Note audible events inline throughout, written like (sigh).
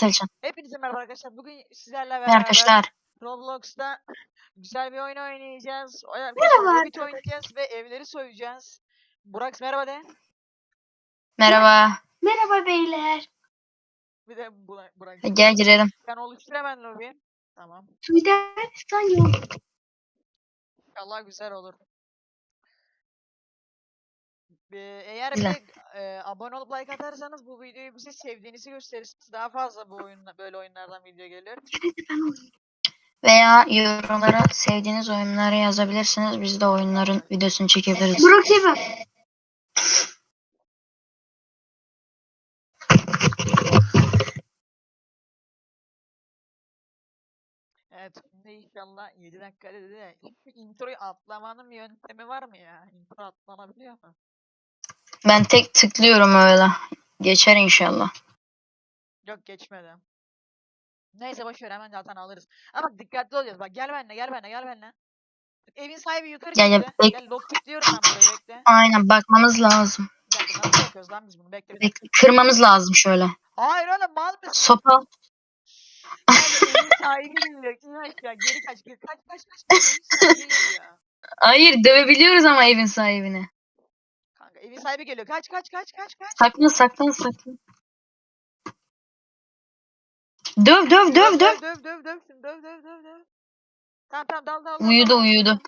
Selcan. Hepinize merhaba arkadaşlar. Bugün sizlerle beraber arkadaşlar. Roblox'ta güzel bir oyun oynayacağız. Merhaba Rabbit oynayacağız ve evleri soyacağız. Burak merhaba de. Merhaba. Merhaba beyler. Bir de Burak. Burak. Gel girelim. Sen oluştur hemen lobi. Tamam. Suudistan yok. İnşallah güzel olur. Ee, eğer bir de, e, abone olup like atarsanız bu videoyu bize sevdiğinizi gösterirsiniz. Daha fazla bu oyunla böyle oyunlardan video gelir. Veya yorumlara sevdiğiniz oyunları yazabilirsiniz. Biz de oyunların videosunu çekebiliriz. Burak iyi bak. Evet, şimdi inşallah 7 dakika dedi de şu introyu atlamanın bir yöntemi var mı ya? Intro atlanabiliyor mu? Ben tek tıklıyorum öyle. Geçer inşallah. Yok geçmedi. Neyse boş ver hemen zaten alırız. Ama dikkatli olacağız. Bak gel benimle gel benimle gel benimle. Evin sahibi yukarı Gel, gel, çıktı. bek- Gel lock tıklıyorum ben burayı bekle. Aynen bakmamız lazım. Bir dakika nasıl yapıyoruz lan biz bunu bekle bir dakika. Bekle, Kırmamız lazım şöyle. Hayır oğlum mal mısın? Sopa. Abi evin sahibi geliyor. İn aşağı geri kaç geri kaç kaç kaç. kaç. Evin sahibi geliyor. Hayır dövebiliyoruz ama evin sahibini. Kanka evin sahibi geliyor. Kaç kaç kaç kaç kaç. Saklan saklan saklan. Döv döv döv döv. Döv döv döv döv şunu, döv döv döv döv. Tamam tamam dal dal. dal, Uyudu uyudu.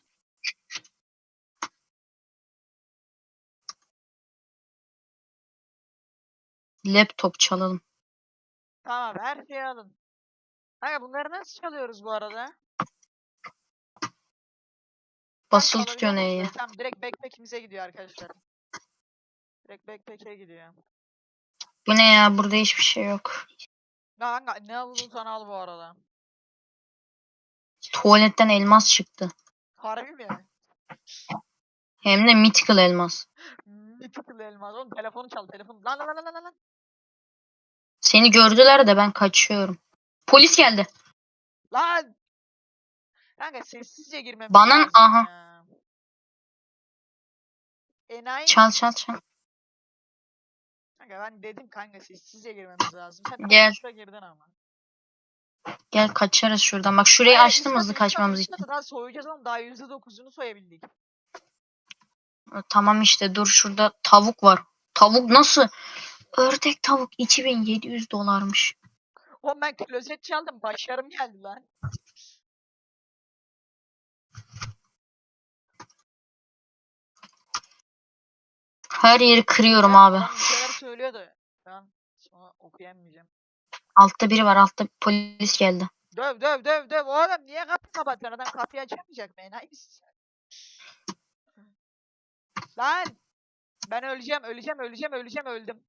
Laptop çalalım. Tamam her şeyi alın. Kanka bunları nasıl çalıyoruz bu arada? Basılı tutuyor neyi? Tamam direkt backpack'imize gidiyor arkadaşlar. Direkt backpack'e gidiyor. Bu ne ya? Burada hiçbir şey yok. Kanka ne bulursan al bu arada. Tuvaletten elmas çıktı. Harbi mi? Hem de mythical elmas. Mythical elmas. Oğlum telefonu çal telefonu. Lan lan lan lan lan. Seni gördüler de ben kaçıyorum. Polis geldi. Lan! Kanka sessizce girmemiz Bana- aha. ya. Enayi Çal çal çal. Kanka ben dedim kanka sessizce girmemiz lazım. Sen Gel. girdin ama. Gel kaçarız şuradan. Bak şurayı Hayır, açtım hızlı kaçmamız için. Daha soyacağız ama daha %9'unu soyabildik. Tamam işte dur şurada tavuk var. Tavuk nasıl? Ördek tavuk 2700 dolarmış. Oğlum ben klozet çaldım. Başarım geldi lan. Her yeri kırıyorum abi. Adam bir şeyler söylüyordu. Ben sonra okuyamayacağım. Altta biri var. Altta polis geldi. Döv döv döv döv. Oğlum niye kapı kapatıyorsun? Adam kapıyı açamayacak mı? Enayi misin sen? Lan! Ben öleceğim, öleceğim, öleceğim, öleceğim, öldüm.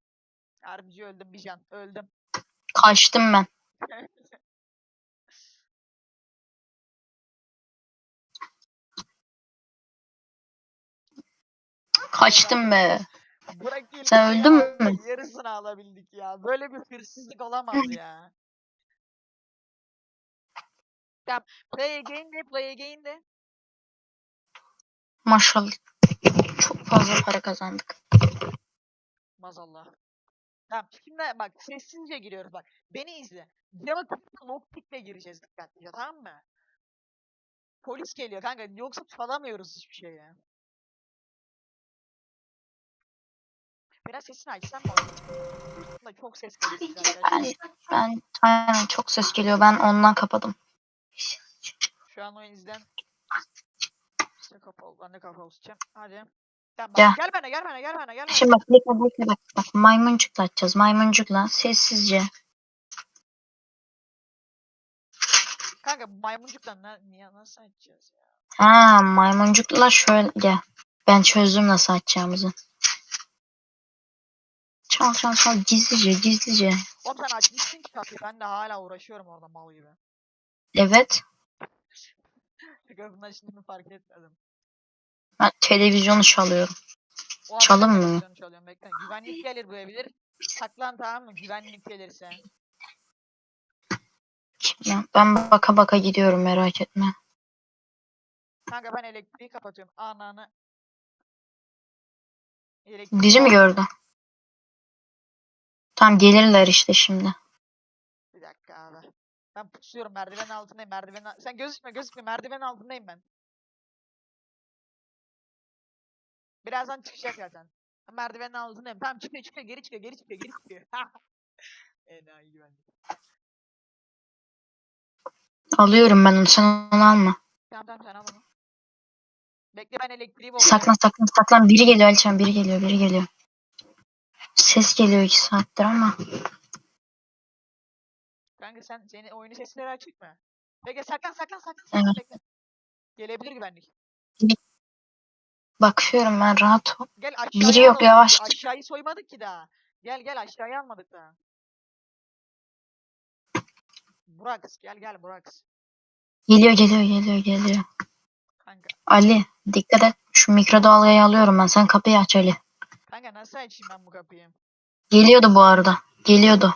Harbici öldüm bir can. Öldüm. Kaçtım ben. (laughs) Kaçtım be. Sen ya, öldün mü? Yarısını alabildik ya. Böyle bir hırsızlık olamaz ya. Tamam. Play again de, play again de. Maşallah. Çok fazla para kazandık. Mazallah. Tamam. Şimdi bak sessizce giriyoruz bak. Beni izle. Cama tıkla lockpick'le gireceğiz dikkatlice tamam mı? Polis geliyor kanka. Yoksa çalamıyoruz hiçbir şey Biraz sesini açsam mı? Çok ses geliyor ben. Ben aynen çok ses geliyor. Ben ondan kapadım. Şu an o yüzden işte kapalı. Ben de kapalı tutacağım. Hadi. Tamam Gel. bana gel bana gel bana gel bana. Şimdi bak bekle bekle bak. Bak maymuncukla açacağız. Maymuncukla sessizce. Kanka maymuncukla ne, niye nasıl açacağız ya? Ha maymuncukla şöyle gel. Ben çözdüm nasıl açacağımızı. Çal çal çal gizlice gizlice. Oğlum sen açmışsın ki kapıyı. Ben de hala uğraşıyorum orada mal gibi. Evet. Kapının açıldığını fark etmedim. Ben televizyonu çalıyorum. O Çalın mı? televizyonu Çalıyorum bekle. Güvenlik gelir bu evler. Saklan tamam mı? Güvenlik gelirse. Ben, ben baka baka gidiyorum merak etme. Kanka ben elektriği kapatıyorum. Ananı. Elektriği Bizi mi gördü? Tamam gelirler işte şimdi. Bir dakika abi. Ben pusuyorum merdivenin altındayım. Merdivenin al- Sen gözükme gözükme merdivenin altındayım ben. Birazdan çıkacak zaten. Ben merdivenin altındayım. Tamam çıkıyor çıkıyor geri çıkıyor geri çıkıyor geri çıkıyor. (laughs) Enayi güvenlik. Alıyorum ben onu sen onu alma. Tamam tamam sen al onu. Bekle ben elektriği bozacağım. Saklan saklan saklan. Biri geliyor Elçen biri geliyor biri geliyor. Ses geliyor iki saattir ama. Kanka sen senin oyunu sesleri açık mı? Bekle saklan saklan saklan saklan Evet. bekle. Gelebilir güvenlik. Bakıyorum ben rahat ol. Gel aşağıya Biri yok, alalım. yavaş. Aşağıyı soymadık ki daha. Gel gel aşağıya almadık daha. Burak gel gel Burak. Geliyor geliyor geliyor geliyor. Kanka. Ali dikkat et. Şu mikrodalgayı alıyorum ben. Sen kapıyı aç Ali. Kanka nasıl açayım ben bu kapıyı? Geliyordu bu arada. Geliyordu.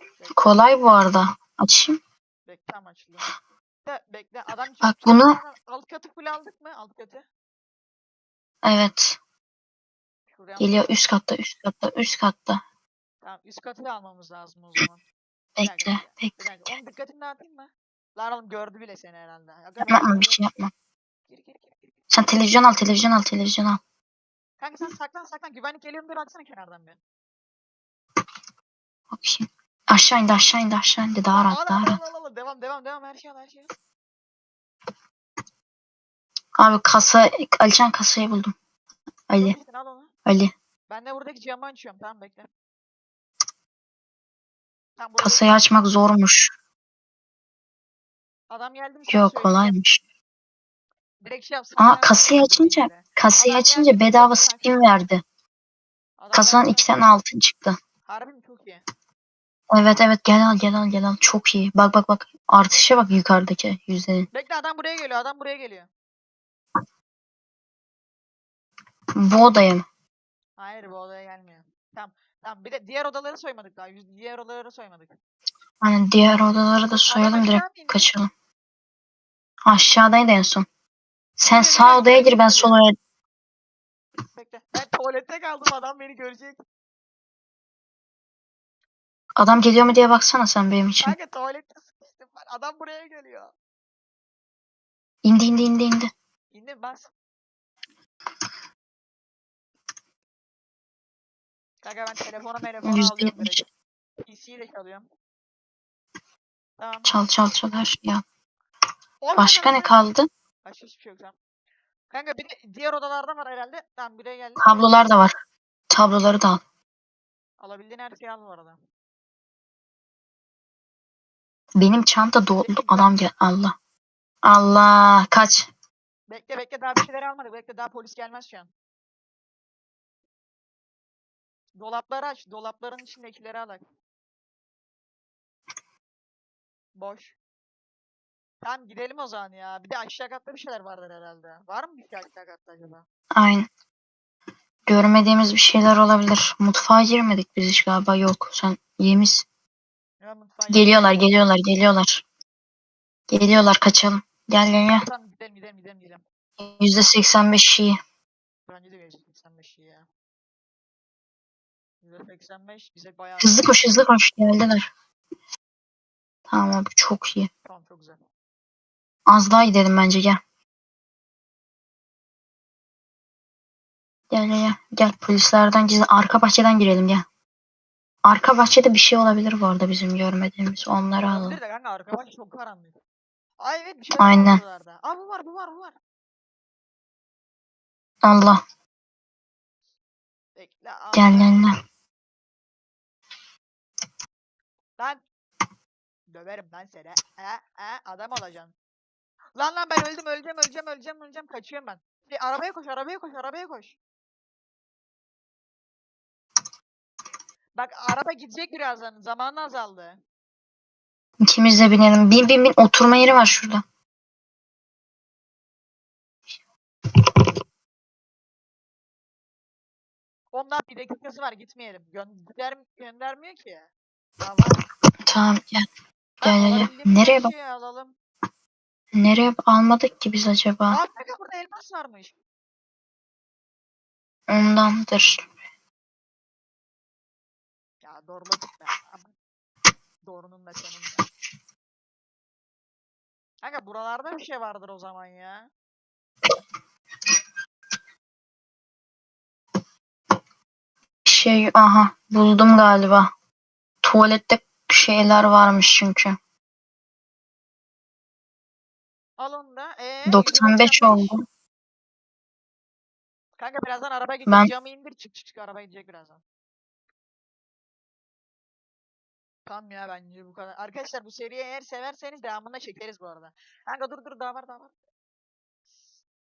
Bekle, Kolay bu arada. Açayım. bekle tam açılıyor. Bekle, bekle adam Bak bunu- alt katı full aldık mı? Alt katı. Evet. Şuraya Geliyor üst katta üst katta üst katta. Tamam üst katı da almamız lazım o zaman. Bir dakika, Bekle Bir bekle. dakika. Onun dikkatini dağıtayım mı? Lan oğlum gördü bile seni herhalde. Aga, Yapma ben yapma bir şey yapma. Gir, gir, gir. Sen televizyon al televizyon al televizyon al. Kanka sen saklan saklan. Güvenlik geliyor mu? Bir baksana kenardan bir. Bakayım. Aşağı indi aşağı indi aşağı indi. Daha rahat daha rahat. al, al, al. Devam devam devam. Her şey al her şey al. Abi kasa Alican kasayı buldum. Ali al onu. Ali. Ben de buradaki camı açıyorum. Tamam bekle. Tamam burada Kasayı açmak zormuş. adam geldi mi sana Yok söyleyeceğim. kolaymış. Direkt şey. Aa kasayı açınca kasayı açınca bedava spin verdi. Kasadan iki tane altın çıktı. Harbi mi? Çok iyi. Evet evet gel al gel al gel al. Çok iyi. Bak bak bak. Artışa bak yukarıdaki yüzdenin. Bekle adam buraya geliyor. Adam buraya geliyor. Bu odaya mı? Hayır bu odaya gelmiyor. Tamam. Tamam bir de diğer odaları soymadık daha. Diğer odaları soymadık. Hani diğer odaları da soyalım direkt kaçalım. Aşağıdaydı en son. Sen sağ odaya gir ben sol odaya. Bekle. Ben tuvalette kaldım adam beni görecek. Adam geliyor mu diye baksana sen benim için. Kanka tuvalette sıkıştım ben. Adam buraya geliyor. İndi indi indi indi. İndim bas. Kanka ben telefonu telefonu alıyorum yetmiş. direkt. PC'yi de çalıyorum. Tamam. Çal çal çal her şeyi al. Başka ne kaldı? Başka hiçbir şey yok tamam. Kanka bir de diğer odalarda var herhalde. Tamam bire geldi. Tablolar da var. Tabloları da al. Alabildiğin her şeyi al bu arada. Benim çanta doldu. Adam gel. Allah. Allah. Kaç. Bekle bekle daha bir şeyler almadık. Bekle daha polis gelmez şu an. Dolapları aç. Dolapların içindekileri al. Boş. Tamam gidelim o zaman ya. Bir de aşağı katta bir şeyler vardır herhalde. Var mı bir şey aşağı katta acaba? Aynen. Görmediğimiz bir şeyler olabilir. Mutfağa girmedik biz hiç galiba. Yok. Sen yemiş. Ya mutfağa Geliyorlar geliyorlar geliyorlar. Geliyorlar kaçalım. Gel gel gel. Tamam gidelim gidelim gidelim gidelim. Yüzde seksen beş iyi. Bence de gelecek 85 iyi ya. %85 bize bayağı Hızlı koş hızlı koş. Geldiler. Tamam abi çok iyi. Tamam çok güzel. Az daha gidelim bence gel. Gel gel gel. Polislerden gizli arka bahçeden girelim gel. Arka bahçede bir şey olabilir bu arada bizim görmediğimiz. Onları alalım. De kanka arka baş çok karanlık. Ay evet bir Aynen. var oralarda. Aa bu var bu var bu var. Allah. Bekle. aa, Gel gel gel. Lan. Döverim lan seni. E, e, adam olacaksın. Lan lan ben öldüm öleceğim öleceğim öleceğim öleceğim kaçıyorum ben. Bir arabaya koş arabaya koş arabaya koş. Bak araba gidecek birazdan zamanı azaldı. İkimiz de binelim. Bin bin bin oturma yeri var şurada. Ondan bir dakikası var gitmeyelim. Gönder, göndermiyor ki. Tamam gel. Tamam, Gel, gel, gel. alabildiğimiz Nereye bak- şeyi alalım. Nereye almadık ki biz acaba? Aa kanka burada elmas varmış. Ondandır. Ya doğruladık be. Ama Doğrunun da senin de. Kanka buralarda bir şey vardır o zaman ya. Şey aha buldum galiba. Tuvalette şeyler varmış çünkü. Al onu da. Ee, 95 oldu. Kanka birazdan araba gidecek. Ben- Camı indir çık çık çık araba gidecek birazdan. Tamam ya bence bu kadar. Arkadaşlar bu seriyi eğer severseniz devamını çekeriz bu arada. Kanka dur dur daha var daha var.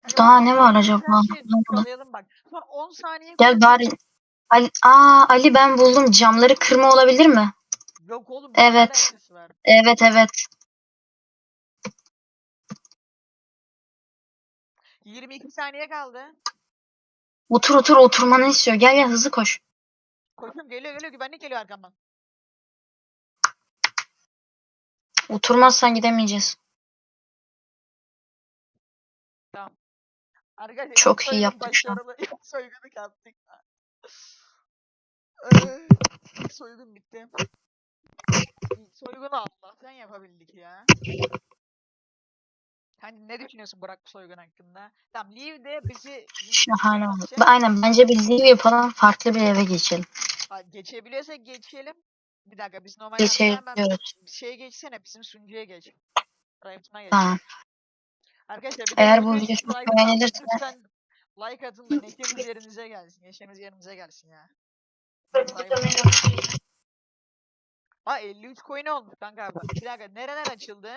Kanka Daha ne var her acaba? şeyi sıralayalım bak. Son 10 saniye Gel bari. Ali, aa Ali ben buldum. Camları kırma olabilir mi? Yok oğlum. Evet. ne alakası var? Evet evet. 22 saniye kaldı. Otur otur oturmanı istiyor. Gel gel hızlı koş. Koşum geliyor geliyor güvenlik geliyor arkamdan. Oturmazsan gidemeyeceğiz. Arkadaşlar Çok iyi soygun yaptık şu an. başarılı. (laughs) Soygunu yaptık. Ee, soygun bitti. Soygunu Allah'tan yapabildik ya. Hani ne düşünüyorsun Burak bu soygun hakkında? Tamam Leave de bizi Şahane oldu. Aynen bence bir live yapalım farklı bir eve geçelim. Ha, Geçebiliyorsak geçelim. Bir dakika biz normal Geçebiliyoruz. bir şeye geçsene bizim sunucuya geç. Private'ına geç. Tamam. Arkadaşlar bir Eğer bu videoyu video çok like atın. beğenilirse- Lütfen like atın da neşemiz yerinize gelsin. Neşemiz yerimize gelsin ya. Aa 53 coin olmuş kanka. Bir dakika nereler açıldı?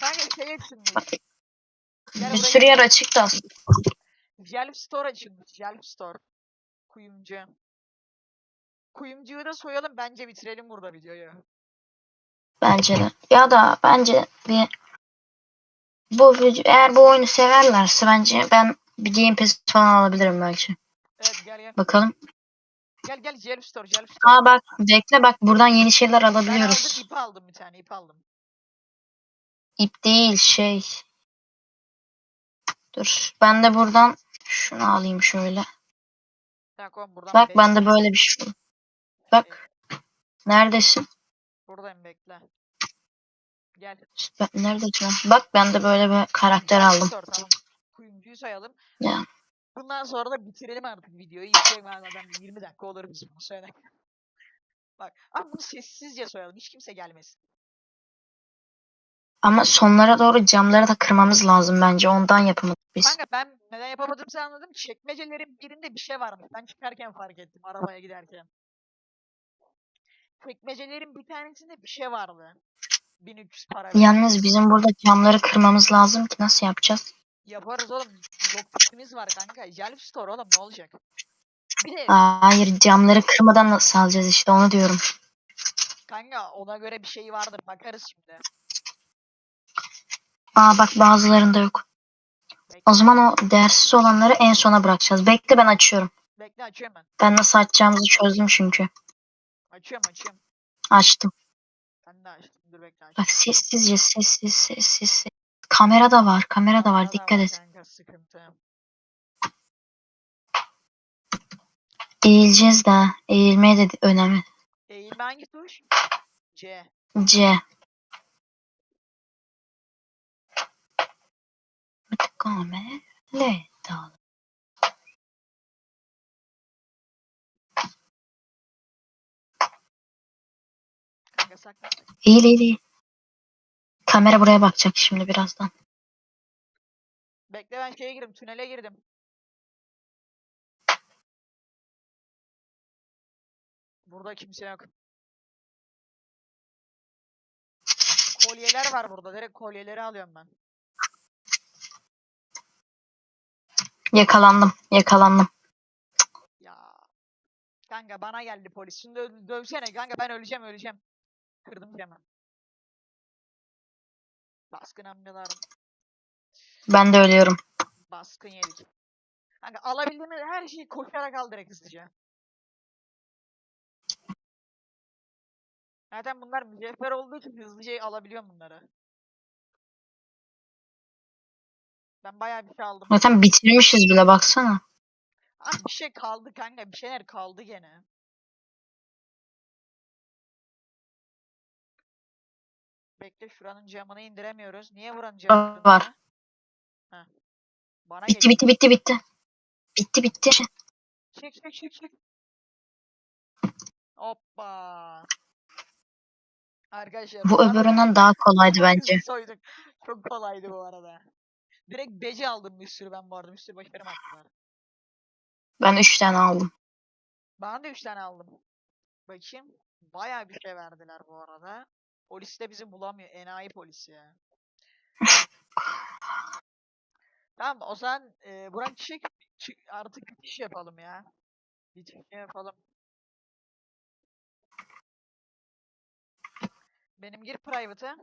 Kanka şey. Gel Bir buraya sürü yer açık da aslında. Jelf Store açılmış. Jelf Store. Kuyumcu. Kuyumcuyu da soyalım bence bitirelim burada videoyu. Bence de. Ya da bence bir bu video, eğer bu oyunu severlerse bence ben bir Game Pass falan alabilirim belki. Evet gel gel. Bakalım. Gel gel Jelf Store Jelf Store. Aa bak bekle bak buradan yeni şeyler ben aldım alabiliyoruz. ip aldım bir tane ip aldım. İp değil şey. Dur ben de buradan şunu alayım şöyle. Buradan Bak beş- bende böyle bir şey. Bak neredesin? Buradayım bekle. Gel. Ben, neredesin? Bak ben de böyle bir karakter aldım. Tamam. Kuyumcuyu sayalım. Ya. Bundan sonra da bitirelim artık videoyu. Yüksek vermeden 20 dakika olur bizim söyle. Bak ama bunu sessizce soyalım. Hiç kimse gelmesin. Ama sonlara doğru camları da kırmamız lazım bence. Ondan yapamadık biz. Kanka ben neden yapamadığımı anladım. Çekmecelerin birinde bir şey varmış. Ben çıkarken fark ettim arabaya giderken. Çekmecelerin bir tanesinde bir şey vardı. 1300 para. Yalnız bizim burada camları kırmamız lazım ki nasıl yapacağız? Yaparız oğlum. Lockpick'imiz var kanka. Jelf Store oğlum ne olacak? Bir de Hayır camları kırmadan nasıl alacağız işte onu diyorum. kanka ona göre bir şey vardır. Bakarız şimdi. Aa bak bazılarında yok. O zaman o değersiz olanları en sona bırakacağız. Bekle ben açıyorum. bekle açıyorum ben. Ben nasıl açacağımızı çözdüm çünkü. Açıyorum açıyorum. Açtım. Ben de açtım. Dur bekle açayım. Bak sessizce sessiz sessiz. sessiz. Kamera da var. Kamera da var. Dikkat et. Kanka sıkıntı. Eğileceğiz de. Eğilmeye de önemli. Eğilme hangi tuş? C. C. Kamera. L. Dağılır. Kanka sakla. Eğil eğil eğil. Kamera buraya bakacak şimdi birazdan. Bekle ben şeye girdim. Tünele girdim. Burada kimse yok. Kolyeler var burada. Direkt kolyeleri alıyorum ben. Yakalandım. Yakalandım. Ya. Kanka bana geldi polis. Şimdi dö- dövsene kanka ben öleceğim öleceğim. Kırdım camı. Baskın amcalar. Ben de ölüyorum. Baskın yedik. Kanka alabildiğimiz her şeyi koşarak al direkt hızlıca. Zaten bunlar mücevher olduğu için hızlıca alabiliyorum bunları. Ben bayağı bir şey aldım. Zaten bitirmişiz bile baksana. Abi bir şey kaldı kanka. Bir şeyler kaldı gene. bekle şuranın camını indiremiyoruz. Niye buranın camını var. Heh. Bana Bitti geliyor. bitti bitti bitti. Bitti bitti. Çık çık çık çık. Hoppa. Arkadaşlar Bu arada öbüründen daha kolaydı (laughs) bence. soyduk. Çok kolaydı bu arada. Direkt beci aldım bir sürü ben bu arada. Bir sürü başarım attılar. Ben 3 tane aldım. Ben de 3 tane aldım. Bakayım. Bayağı bir şey verdiler bu arada. Polis de bizi bulamıyor. Enayi polisi ya. (laughs) Tamam o zaman e, Burak çık, çık artık bitiş yapalım ya. Bitiş yapalım. Benim gir private'a.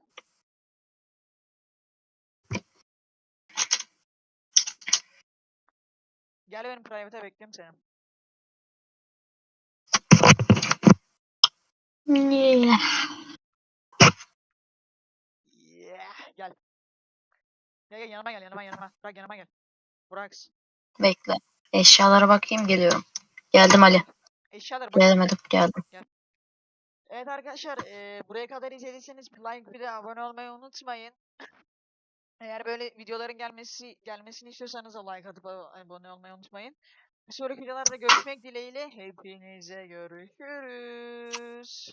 Gel benim private'a bekliyorum seni. Yeah. Yeah, gel. Gel gel yanıma gel yanıma yanıma. Burak yanıma gel. Burak. Bekle. Eşyalara bakayım geliyorum. Geldim Ali. Eşyalar bak. Gelemedim geldim. Evet arkadaşlar eee, buraya kadar izlediyseniz like bir de abone olmayı unutmayın. (laughs) Eğer böyle videoların gelmesi gelmesini istiyorsanız da like atıp abone olmayı unutmayın. Bir sonraki videolarda görüşmek dileğiyle hepinize görüşürüz.